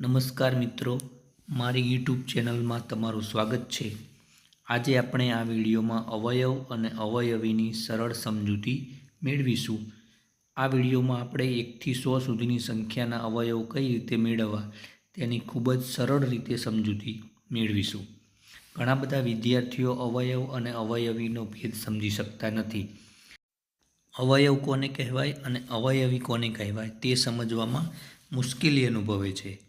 નમસ્કાર મિત્રો, મારી યુટ્યુબ ચેનલમાં તમારું સ્વાગત છે. આજે આપણે આ વિડીયોમાં અવયવ અને અવયવીની સરળ સમજૂતી મેળવીશું. આ વિડીયોમાં આપણે એકથી સો સુધીની સંખ્યાના અવયવ કઈ રીતે મેળવવા તેની ખૂબ જ સરળ રીતે સમજૂતી મેળવીશું. ઘણા બધા વિદ્યાર્થીઓ અવયવ અને અવયવીનો ભેદ સમજી શકતા નથી. અવયવ કોને કહેવાય અને અવયવી કોને કહેવાય તે સમજવામાં મુશ્કેલી અનુભવે છે.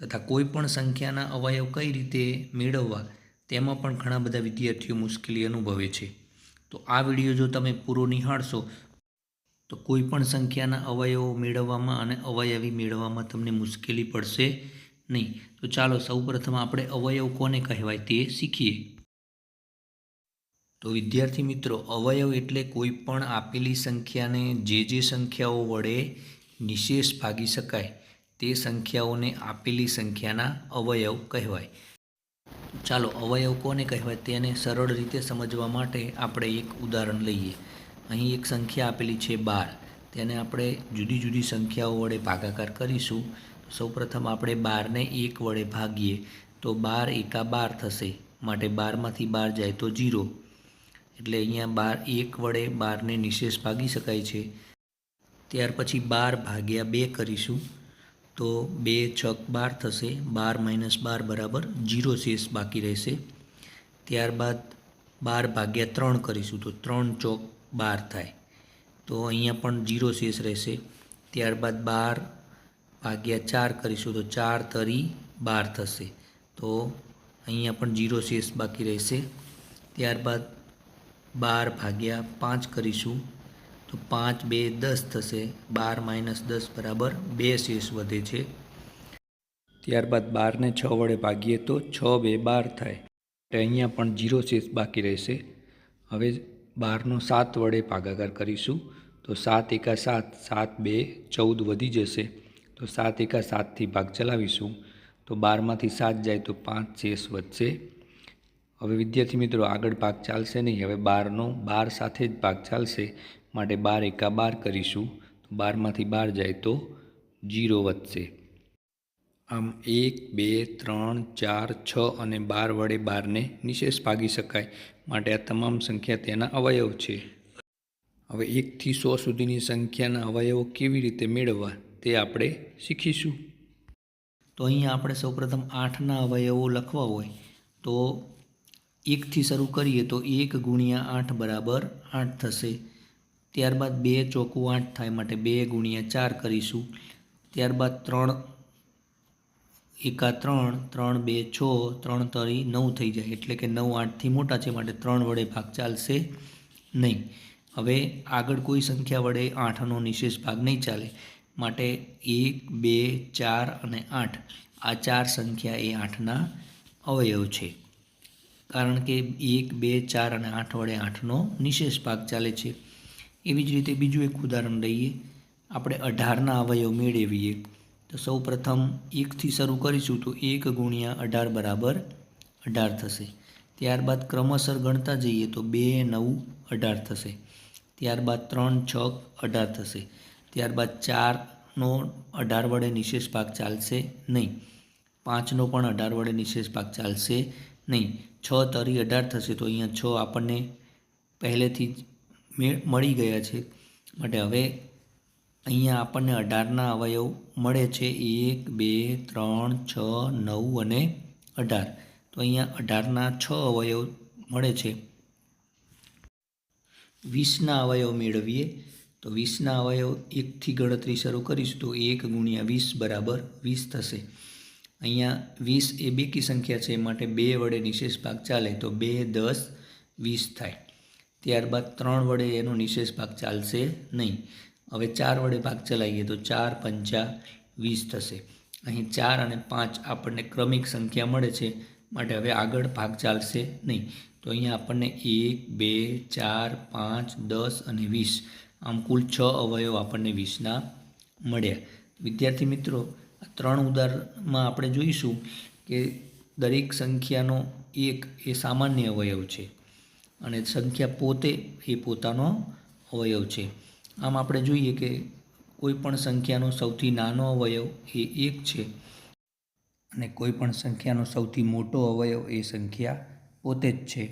તથા કોઈપણ સંખ્યાના અવયવ કઈ રીતે મેળવવા, તેમાં પણ ઘણા બધા વિદ્યાર્થીઓ મુશ્કેલી અનુભવે છે. તો આ વીડિયો જો તમે પૂરો નિહાળશો, તો કોઈપણ સંખ્યાના અવયવો મેળવવામાં અને અવયવી મેળવવામાં તમને મુશ્કેલી પડશે નહીં. તો ચાલો સૌપ્રથમ આપણે અવયવ કોને કહેવાય તે શીખીએ. તો વિદ્યાર્થી મિત્રો, અવયવ એટલે કોઈ પણ આપેલી સંખ્યાને જે જે સંખ્યાઓ વડે નિશેષ ભાગી શકાય. તે સંખ્યાઓને આપેલી સંખ્યાના અવયવ કહેવાય. ચાલો અવયવ કોને કહેવાય તેને સરળ રીતે સમજવા માટે આપણે એક ઉદાહરણ લઈએ. અહીં એક સંખ્યા આપેલી છે બાર. તેને આપણે જુદી જુદી સંખ્યાઓ વડે ભાગાકાર કરીશું. સૌપ્રથમ આપણે બારને એક વડે ભાગીએ તો બાર એકા બાર થશે. માટે બારમાંથી બાર જાય તો જીરો. એટલે અહીંયા બાર એક વડે બારને નિશેષ ભાગી શકાય છે. ત્યાર પછી બાર ભાગ્યા બે કરીશું. તો બે છક બાર થશે, બાર માઇનસ બાર બરાબર જીરો શેષ બાકી રહેશે. ત્યારબાદ બાર ભાગ્યા ત્રણ કરીશું તો ત્રણ ચોક બાર થાય. તો અહીંયા પણ જીરો શેષ રહેશે. ત્યારબાદ બાર ભાગ્યા ચાર કરીશું તો ચાર તરી બાર થશે. તો અહીંયા પણ જીરો શેષ બાકી રહેશે. ત્યારબાદ બાર ભાગ્યા પાંચ કરીશું તો પાંચ, બે, દસ થશે. બાર માઇનસ દસ બરાબર બે શેષ વધે છે. ત્યારબાદ બારને છ વડે ભાગીએ તો છ, બે, બાર થાય. એટલે અહીંયા પણ જીરો શેષ બાકી રહેશે. હવે બારનો સાત વડે ભાગાકાર કરીશું. તો સાત એકા સાત સાત, બે, ચૌદ વધી જશે. તો સાત એકા સાતથી ભાગ ચલાવીશું. તો બારમાંથી સાત જાય તો પાંચ શેષ વધશે. હવે વિદ્યાર્થી મિત્રો આગળ ભાગ ચાલશે નહીં. હવે બારનો બાર સાથે જ ભાગ ચાલશે. માટે બાર એકા બાર કરીશું. તો બારમાંથી બાર જાય તો જીરો વધશે. આમ એક, બે, ત્રણ, ચાર, છ અને બાર વડે બારને નિશેષ ભાગી શકાય. માટે આ તમામ સંખ્યા તેના અવયવ છે. હવે એકથી સો સુધીની સંખ્યાના અવયવો કેવી રીતે મેળવવા તે આપણે શીખીશું. તો અહીંયા આપણે સૌપ્રથમ આઠના અવયવો લખવા હોય. તો એકથી શરૂ કરીએ તો એક ગુણ્યા આઠ બરાબર આઠ થશે. ત્યારબાદ બે ચોખ્ખું આઠ થાય માટે બે ગુણ્યા ચાર કરીશું. ત્યારબાદ ત્રણ એકા ત્રણ ત્રણ બે છ, ત્રણ તરી નવ થઈ જાય. એટલે કે નવ આઠથી મોટા છે માટે ત્રણ વડે ભાગ ચાલશે નહીં. હવે આગળ કોઈ સંખ્યા વડે આઠનો નિશેષ ભાગ નહીં ચાલે. માટે એક, બે, ચાર અને આઠ. આ ચાર સંખ્યા એ આઠના અવયવ છે. કારણ કે એક, બે, ચાર અને આઠ વડે આઠનો નિશેષ ભાગ ચાલે છે. એવી જ રીતે બીજું એક ઉદાહરણ લઈએ. આપણે અઢારના અવયવ મેળવીએ. તો સૌ પ્રથમ એકથી શરૂ કરીશું તો એક ગુણ્યા અઢાર બરાબર અઢાર થશે. ત્યારબાદ ક્રમશર ગણતા જઈએ તો બે, નવ, અઢાર થશે. ત્યારબાદ ત્રણ, છ, અઢાર થશે. ત્યારબાદ ચારનો અઢાર વડે નિશેષ ભાગ ચાલશે નહીં. પાંચનો પણ અઢાર વડે નિશેષ ભાગ ચાલશે નહીં. છ તરી અઢાર થશે તો અહીંયા છ આપણને પહેલેથી જ મેળ ગયા છે. માટે હવે અહીંયા આપણને અઢારના અવયવ મળે છે. એક, બે, ત્રણ, છ, નવ અને અઢાર. તો અહીંયા અઢારના છ અવયવ મળે છે. વીસના અવયવ મેળવીએ. તો વીસના અવયવ એકથી ગણતરી શરૂ કરીશું તો એક ગુણ્યા વીસ બરાબર વીસ થશે. અહીંયા વીસ એ બેકી સંખ્યા છે. માટે બે વડે નિશેષ ભાગ ચાલે તો બે દસ વીસ થાય. ત્યારબાદ ત્રણ વડે એનો નિશેષ ભાગ ચાલશે નહીં. હવે ચાર વડે ભાગ ચલાવીએ તો ચાર પંચા વીસ થશે. અહીં ચાર અને પાંચ આપણને ક્રમિક સંખ્યા મળે છે, માટે હવે આગળ ભાગ ચાલશે નહીં. તો અહીંયા આપણને એક, બે, ચાર, પાંચ, દસ અને વીસ. આમ કુલ છ અવયવ આપણને વીસના મળ્યા. વિદ્યાર્થી મિત્રો, આ ત્રણ ઉદાહરણમાં આપણે જોઈશું કે દરેક સંખ્યાનો એક એ સામાન્ય અવયવ છે. અને સંખ્યા પોતે એ પોતાનો અવયવ છે. આમ આપણે જોઈએ કે કોઈ પણ સંખ્યાનો સૌથી નાનો અવયવ એ એક છે અને કોઈ પણ સંખ્યાનો સૌથી મોટો અવયવ એ સંખ્યા પોતે જ છે.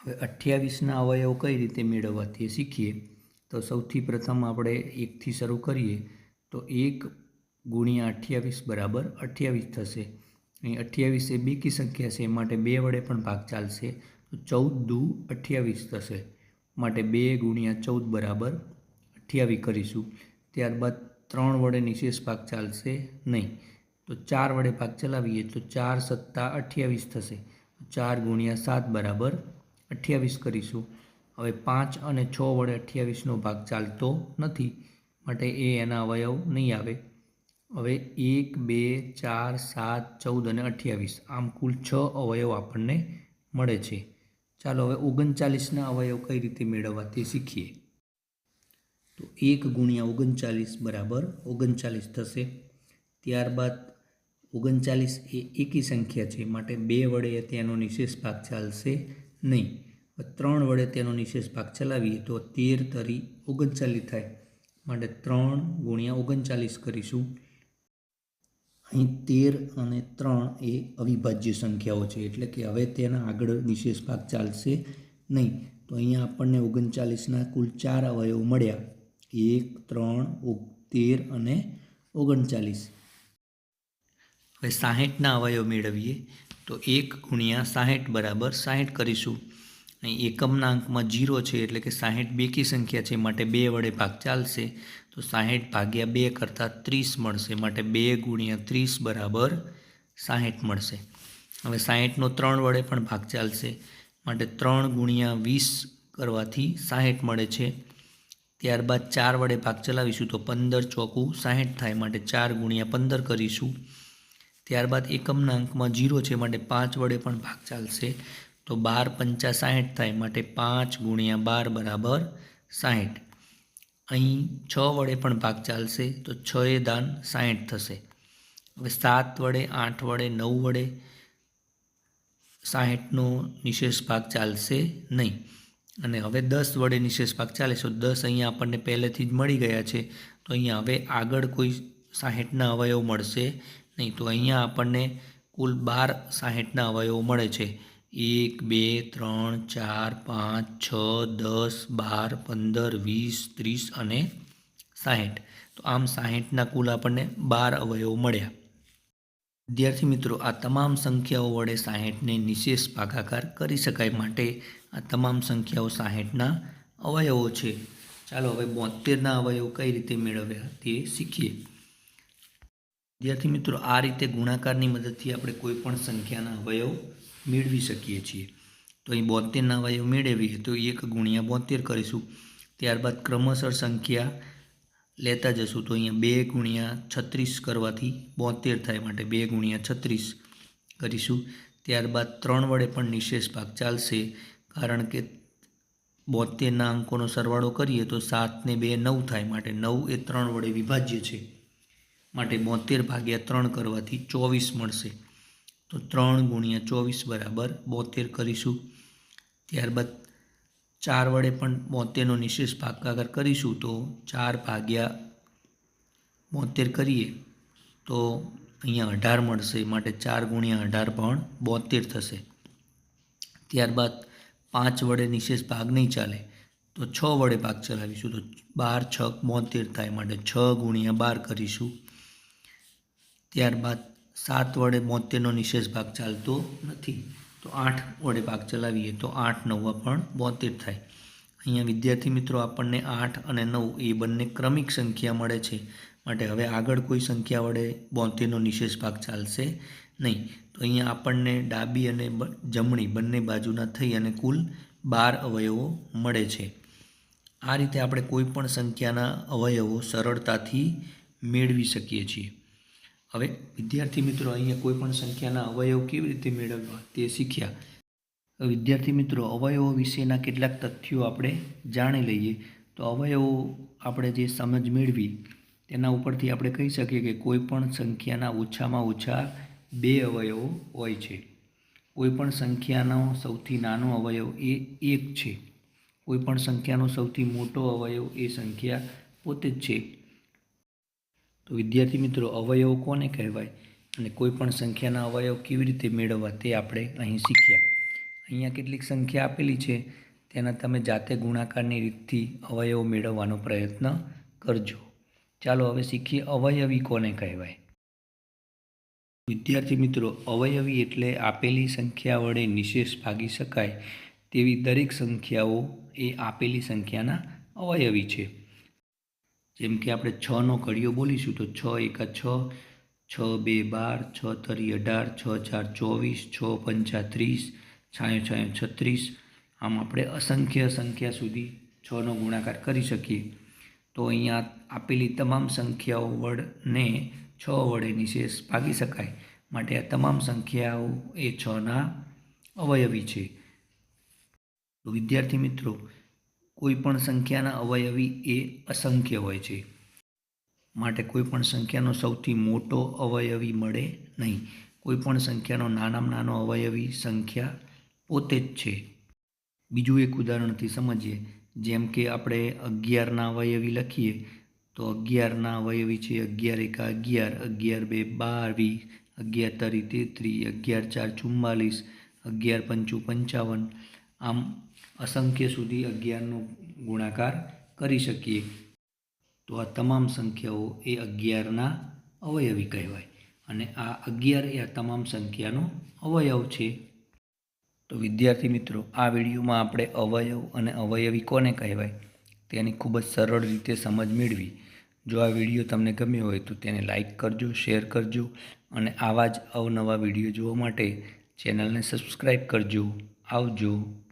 હવે અઠ્યાવીસના અવયવ કઈ રીતે મેળવવા તે શીખીએ. તો સૌથી પ્રથમ આપણે એકથી શરૂ કરીએ તો એક ગુણ્યા અઠ્યાવીસ બરાબર અઠ્યાવીસ થશે. અહીં અઠ્યાવીસ એ બેકી સંખ્યા છે માટે બે વડે પણ ભાગ ચાલશે. ચૌદ દુ અઠ્યાવીસ થશે. માટે બે ગુણ્યા ચૌદ બરાબર અઠ્યાવીસ કરીશું. ત્યારબાદ ત્રણ વડે નિશેષ ભાગ ચાલશે નહીં. તો ચાર વડે ભાગ ચલાવીએ તો ચાર સત્તા અઠ્યાવીસ થશે. ચાર ગુણ્યા સાત બરાબર અઠ્યાવીસ કરીશું. હવે પાંચ અને છ વડે અઠ્યાવીસનો ભાગ ચાલતો નથી. માટે એ એના અવયવ નહીં આવે. હવે એક, બે, ચાર, સાત, ચૌદ અને અઠ્યાવીસ. આમ કુલ છ અવયવ આપણને મળે છે. ચાલો હવે ઓગણચાલીસના અવયવ કઈ રીતે મેળવવા તે શીખીએ. તો એક ગુણ્યા ઓગણચાલીસ બરાબર ઓગણચાલીસ થશે. ત્યારબાદ ઓગણચાલીસ એ એકી સંખ્યા છે, માટે બે વડે તેનો નિશેષ ભાગ ચાલશે નહીં. ત્રણ વડે તેનો નિશેષ ભાગ ચલાવીએ તો તેર તરી ઓગણચાલીસ થાય. માટે ત્રણ ગુણ્યા ઓગણચાલીસ કરીશું. અહીં તેર અને ત્રણ એ અવિભાજ્ય સંખ્યાઓ છે, એટલે કે હવે તેના આગળ વિશેષ ભાગ ચાલશે નહીં. તો અહીંયા આપણને ઓગણચાલીસના કુલ ચાર અવયવ મળ્યા. એક, ત્રણ તેર અને ઓગણચાલીસ. હવે સાહીઠના અવયવ મેળવીએ. તો એક ગુણ્યા સાહીઠ બરાબર સાહીઠ કરીશું. અહીં એકમના અંકમાં જીરો છે, એટલે કે સાહીઠ બેકી સંખ્યા છે માટે બે વડે ભાગ ચાલશે. તો સાહીઠ ભાગ્યા બે કરતાં ત્રીસ મળશે માટે બે ગુણ્યા ત્રીસ બરાબર સાહીઠ મળશે. હવે સાહીઠનો ત્રણ વડે પણ ભાગ ચાલશે માટે ત્રણ ગુણ્યા વીસ કરવાથી સાહીઠ મળે છે. ત્યારબાદ ચાર વડે ભાગ ચલાવીશું તો પંદર ચોકું સાહીઠ થાય માટે ચાર ગુણ્યા પંદર કરીશું. ત્યારબાદ એકમના અંકમાં જીરો છે માટે પાંચ વડે પણ ભાગ ચાલશે. તો બાર પંચા સાહીઠ થાય, માટે પાંચ ગુણ્યા બાર બરાબર સાહીઠ. અહીં છ વડે પણ ભાગ ચાલશે, તો છ એ દાન સાહીઠ થશે. હવે સાત વડે, આઠ વડે, નવ વડે સાહીઠનો નિશેષ ભાગ ચાલશે નહીં. અને હવે દસ વડે નિશેષ ભાગ ચાલે તો દસ અહીંયા આપણને પહેલેથી જ મળી ગયા છે. તો અહીંયા હવે આગળ કોઈ સાહીઠના અવયવ મળશે નહીં. તો અહીંયા આપણને કુલ બાર સાહીઠના અવયવો મળે છે. એક, બે, ત્રણ, ચાર, પાંચ, છ, દસ, બાર, પંદર, વીસ, ત્રીસ અને સાહીઠ. તો આમ સાહીઠના કુલ આપણને બાર અવયવો મળ્યા. વિદ્યાર્થી મિત્રો, આ તમામ સંખ્યાઓ વડે સાહીઠને નિશેષ ભાગાકાર કરી શકાય માટે આ તમામ સંખ્યાઓ સાહીઠના અવયવો છે. ચાલો હવે બોતેરના અવયવો કઈ રીતે મેળવ્યા તે શીખીએ. વિદ્યાર્થી મિત્રો, આ રીતે ગુણાકારની મદદથી આપણે કોઈ પણ સંખ્યાના અવયવ મેળવી શકીએ છીએ. તો અહીં બોતેરના અવયવ મેળવીએ તો એક ગુણ્યા બોતેર કરીશું. ત્યારબાદ ક્રમશઃ સંખ્યા લેતા જશું. તો અહીંયા બે ગુણ્યા છત્રીસ કરવાથી બોતેર થાય માટે બે ગુણ્યા છત્રીસ કરીશું. ત્યારબાદ ત્રણ વડે પણ નિશેષ ભાગ ચાલશે. કારણ કે બોતેરના અંકોનો સરવાળો કરીએ તો સાતને બે નવ થાય માટે નવ એ ત્રણ વડે વિભાજ્ય છે. માટે બોતેર ભાગ્યા ત્રણ કરવાથી ચોવીસ મળશે. તો ત્રણ ગુણ્યા ચોવીસ બરાબર બોતેર કરીશું. ત્યારબાદ ચાર વડે પણ બોતેરનો નિશેષ ભાગાકાર કરીશું તો ચાર ભાગ્યા બોતેર કરીએ તો અહીંયા અઢાર મળશે. માટે ચાર ગુણ્યા અઢાર પણ બોતેર થશે. ત્યારબાદ પાંચ વડે નિશેષ ભાગ નહીં ચાલે તો છ વડે ભાગ ચલાવીશું. તો બાર, છ, બોતેર થાય. માટે છ ગુણ્યા બાર કરીશું. ત્યારબાદ સાત વડે બોતેરનો નિશેષ ભાગ ચાલતો નથી. તો આઠ વડે ભાગ ચલાવીએ તો આઠ, નવા પણ બોતેર થાય. અહીંયા વિદ્યાર્થી મિત્રો, આપણને આઠ અને નવ એ બંને ક્રમિક સંખ્યા મળે છે. માટે હવે આગળ કોઈ સંખ્યા વડે બોતેરનો નિશેષ ભાગ ચાલશે નહીં. તો અહીંયા આપણને ડાબી અને જમણી બંને બાજુના થઈ અને કુલ બાર અવયવો મળે છે. આ રીતે આપણે કોઈ પણ સંખ્યાના અવયવો સરળતાથી મેળવી શકીએ છીએ. હવે વિદ્યાર્થી મિત્રો અહીંયા કોઈપણ સંખ્યાના અવયવ કેવી રીતે મેળવવા તે શીખ્યા. વિદ્યાર્થી મિત્રો, અવયવો વિશેના કેટલાક તથ્યો આપણે જાણી લઈએ. તો અવયવો આપણે જે સમજ મેળવી, તેના ઉપરથી આપણે કહી શકીએ કે કોઈપણ સંખ્યાના ઓછામાં ઓછા બે અવયવો હોય છે. કોઈ પણ સંખ્યાનો સૌથી નાનો અવયવ એ એક છે. કોઈપણ સંખ્યાનો સૌથી મોટો અવયવ એ સંખ્યા પોતે જ છે. તો વિદ્યાર્થી મિત્રો, અવયવ કોને કહેવાય અને કોઈ પણ સંખ્યાના અવયવ કેવી રીતે મેળવવા તે આપણે અહીં શીખ્યા. અહીંયા કેટલીક સંખ્યા આપેલી છે, તેના તમે જાતે ગુણાકારની રીતથી અવયવ મેળવવાનો પ્રયત્ન કરજો. ચાલો હવે શીખીએ અવયવી કોને કહેવાય. વિદ્યાર્થી મિત્રો, અવયવી એટલે આપેલી સંખ્યા વડે નિશેષ ભાગી શકાય તેવી દરેક સંખ્યાઓ એ આપેલી સંખ્યાના અવયવી છે. જેમ કે આપણે છનો ઘડીઓ બોલીશું તો છ એકા છ છ બે બાર, છ તરી અઢાર, છ ચાર ચોવીસ, છ પંચા ત્રીસ, છાયો છાયો છત્રીસ. આમ આપણે અસંખ્ય સંખ્યા સુધી છનો ગુણાકાર કરી શકીએ. તો અહીંયા આપેલી તમામ સંખ્યાઓ વડને છ વડે નિશેષ ભાગી શકાય. માટે આ તમામ સંખ્યાઓ એ છના અવયવી છે. તો વિદ્યાર્થી મિત્રો કોઈ પણ સંખ્યાના અવયવી એ અસંખ્ય હોય છે. માટે કોઈ પણ સંખ્યાનો સૌથી મોટો અવયવી મળે નહીં. કોઈ પણ સંખ્યાનો નાનામાં નાનો અવયવી સંખ્યા પોતે જ છે. બીજું એક ઉદાહરણથી સમજીએ. જેમ કે આપણે અગિયારના અવયવી લખીએ, તો અગિયારના અવયવી છે અગિયાર એકા અગિયાર અગિયાર બે બાવીસ, અગિયાર તરી તેત્રીસ, અગિયાર ચાર ચુમ્માલીસ, અગિયાર પંચું પંચાવન. આમ અસંખ્ય સુધી અગિયારનો ગુણાકાર કરી શકીએ. તો આ તમામ સંખ્યાઓ એ અગિયારના અવયવી કહેવાય અને આ અગિયાર એ આ તમામ સંખ્યાનો અવયવ છે. તો વિદ્યાર્થી મિત્રો, આ વિડીયોમાં આપણે અવયવ અને અવયવી કોને કહેવાય તેની ખૂબ જ સરળ રીતે સમજ મેળવી. જો આ વીડિયો તમને ગમ્યો હોય તો તેને લાઈક કરજો, શેર કરજો અને આવા જ અવનવા વીડિયો જોવા માટે ચેનલને સબસ્ક્રાઈબ કરજો. આવજો.